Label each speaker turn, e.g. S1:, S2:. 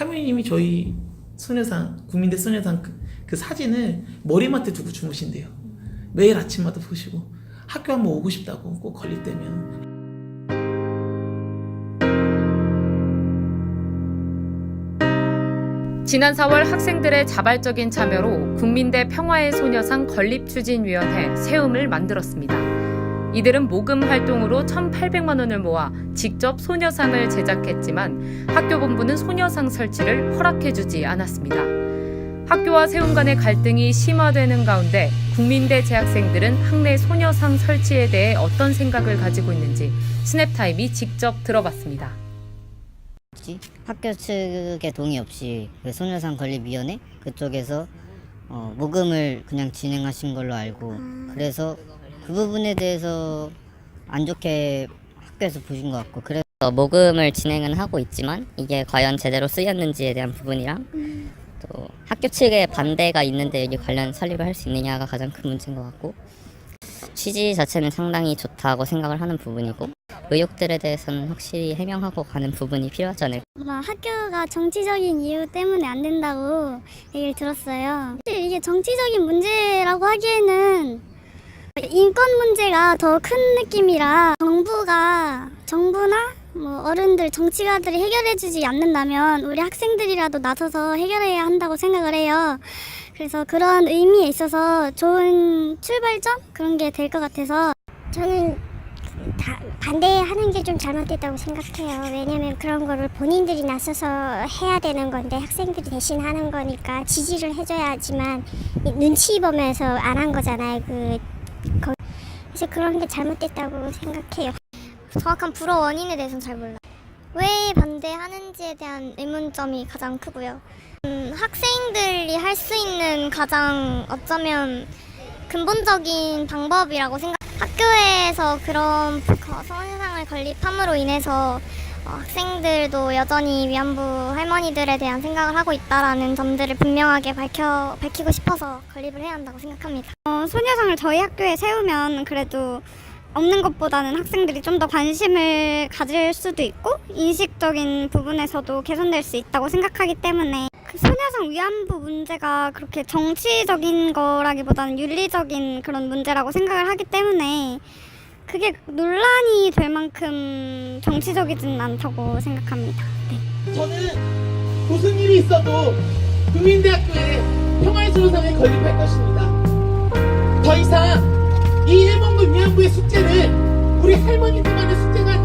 S1: 할머니님이 저희 소녀상 국민대 소녀상 그, 그 사진을 머리맡에 두고 주무신대요. 매일 아침마다 보시고 학교 한번 오고 싶다고 꼭 걸릴 때면
S2: 지난 4월 학생들의 자발적인 참여로 국민대 평화의 소녀상 건립추진위원회 세움을 만들었습니다. 이들은 모금 활동으로 1,800만 원을 모아 직접 소녀상을 제작했지만 학교 본부는 소녀상 설치를 허락해주지 않았습니다. 학교와 세움 간의 갈등이 심화되는 가운데 국민대 재학생들은 학내 소녀상 설치에 대해 어떤 생각을 가지고 있는지 스냅타임이 직접 들어봤습니다.
S3: 학교 측의 동의 없이 그 소녀상 건립위원회 그쪽에서 어, 모금을 그냥 진행하신 걸로 알고 그래서 그 부분에 대해서 안 좋게 학교에서 보신 것 같고 그래서
S4: 모금을 진행은 하고 있지만 이게 과연 제대로 쓰였는지에 대한 부분이랑 또 학교 측의 반대가 있는데 여기 관련 설립을 할 수 있느냐가 가장 큰 문제인 것 같고 취지 자체는 상당히 좋다고 생각을 하는 부분이고 의혹들에 대해서는 확실히 해명하고 가는 부분이 필요하지 않을까
S5: 막 학교가 정치적인 이유 때문에 안 된다고 얘기를 들었어요. 사실 이게 정치적인 문제라고 하기에는 인권 문제가 더 큰 느낌이라 정부가 정부나 뭐 어른들 정치가들이 해결해주지 않는다면 우리 학생들이라도 나서서 해결해야 한다고 생각을 해요. 그래서 그런 의미에 있어서 좋은 출발점 그런 게 될 것 같아서
S6: 저는 다 반대하는 게 좀 잘못됐다고 생각해요. 왜냐면 그런 거를 본인들이 나서서 해야 되는 건데 학생들이 대신 하는 거니까 지지를 해줘야지만 이 눈치 보면서 안 한 거잖아요. 그 거- 그래서 그런 게 잘못됐다고 생각해요.
S5: 정확한 불어 원인에 대해서는 잘 몰라요. 왜 반대하는지에 대한 의문점이 가장 크고요. 음, 학생들이 할 수 있는 가장 어쩌면 근본적인 방법이라고 생각. 학교에서 그런 거- 성상을 건립함으로 인해서 어, 학생들도 여전히 위안부 할머니들에 대한 생각을 하고 있다라는 점들을 분명하게 밝혀 밝히고 싶어서 건립을 해야 한다고 생각합니다.
S7: 어, 소녀상을 저희 학교에 세우면 그래도 없는 것보다는 학생들이 좀 더 관심을 가질 수도 있고 인식적인 부분에서도 개선될 수 있다고 생각하기 때문에 그 소녀상 위안부 문제가 그렇게 정치적인 거라기보다는 윤리적인 그런 문제라고 생각을 하기 때문에 그게 논란이 될 만큼 정치적이진 않다고 생각합니다. 네.
S1: 저는 무슨 일이 있어도 국민대학교에 평화의 소녀상을 건립할 것입니다. 더 이상 이 일본군 위안부의 숙제는 우리 할머니들만의 숙제가